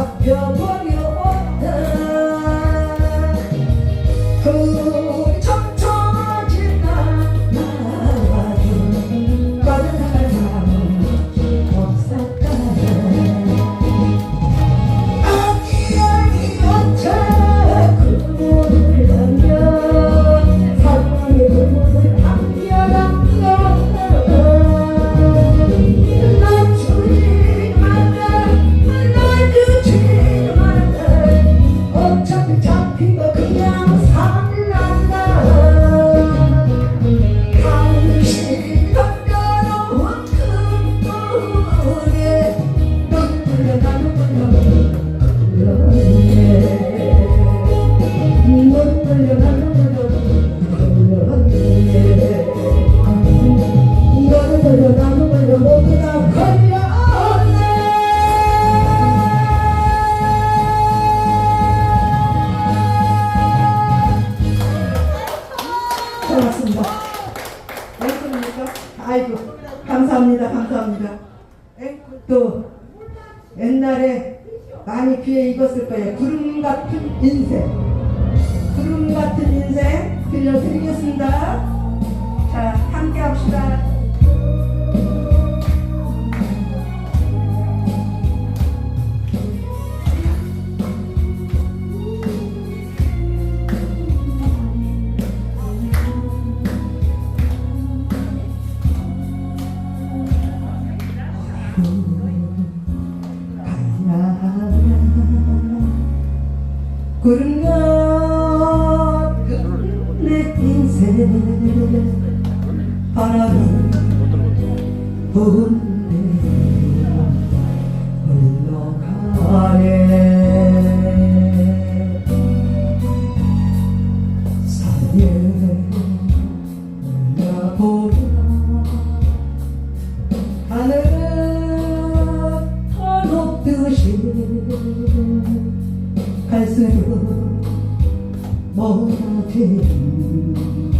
산채로 고맙습니다. 앵콜입니까? 아이고 감사합니다 감사합니다. 앵콜도 옛날에 많이 귀에 익었을 거예요. 구름 같은 인생. 구름 같은 인생 들려드리겠습니다. 자 함께 합시다 바람이 부는데 흘러가네. 사에 올라보면 하늘은 더 높듯이 갈수록 멀어진 나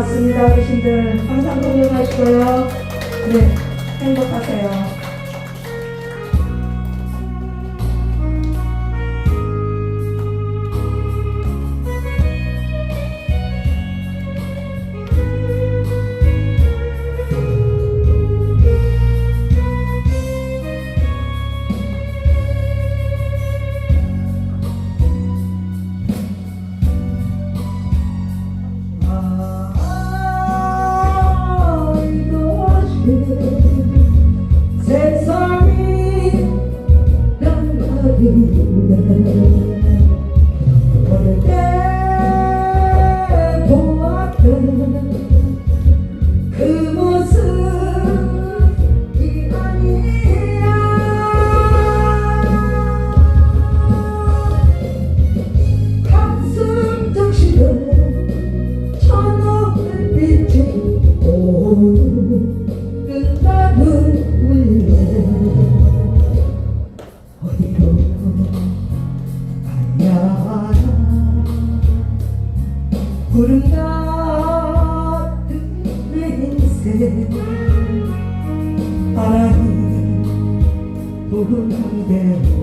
고맙습니다 어르신들. 항상 건강하시고요 네 행복하세요 구름 같은 내 인생 하나님 부른 대로